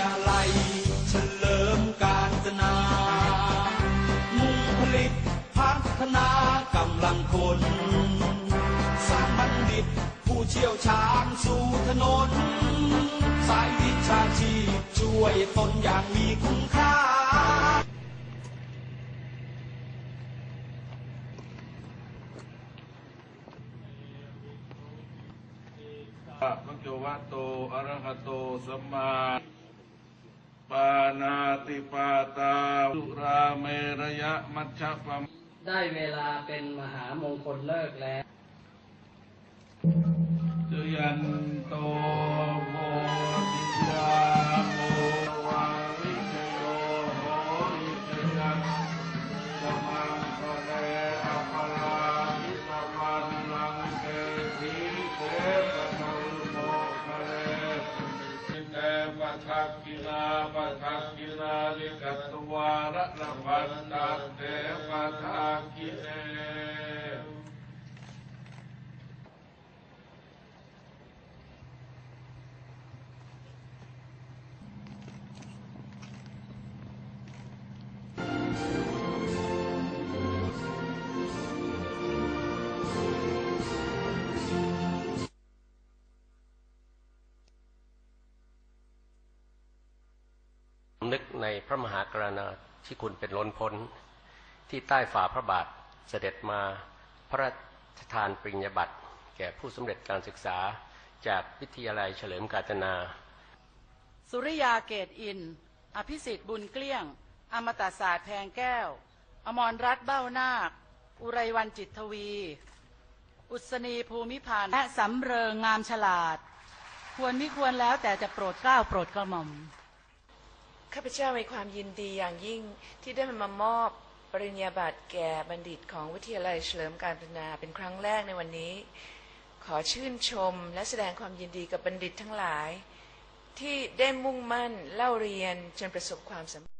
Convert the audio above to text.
ยาลัยเฉลิมกาญจนามุ่งผลิตพัฒนากำลังคนสร้างบัณฑิตผู้เชี่ยวชาญสู่ถนน สายวิชาชีพช่วยตนอย่างมีคุณค่าพระโกวะโต อรหะโต สัมมา ปานาติปาตาสุราเมระยะมัชฌะปะได้เวลาเป็นมหามงคลเลิกแล้วจยันโต ทักกินาปะทักกินาลิกัตวาระระพันตัเตปะทักกิเน ในพระมหากรณาที่คุณเป็นล้นพ้น ที่ใต้ฝ่าพระบาทเสด็จมาพระราชทานปริญญาบัตรแก่ผู้สำเร็จการศึกษาจากวิทยาลัยเฉลิมกาญจนา สุริยาเกตอิน อภิสิทธิ์บุญเกลี้ยง อมตะศาสตร์แพงแก้ว อมรรัตน์เบ้านาค อุไรวันจิตทวี อุศนีภูมิพันธ์และสำเริงงามฉลาด ควรมิควรแล้วแต่จะโปรดเกล้าโปรดกระหม่อม ข้าพเจ้ามีความยินดีอย่างยิ่งที่ได้มามอบปริญญาบัตรแก่บัณฑิตของวิทยาลัยเฉลิมการจนาเป็นครั้งแรกในวันนี้ ขอชื่นชมและแสดงความยินดีกับบัณฑิตทั้งหลาย ที่ได้มุ่งมั่นเล่าเรียนจนประสบความสำเร็จ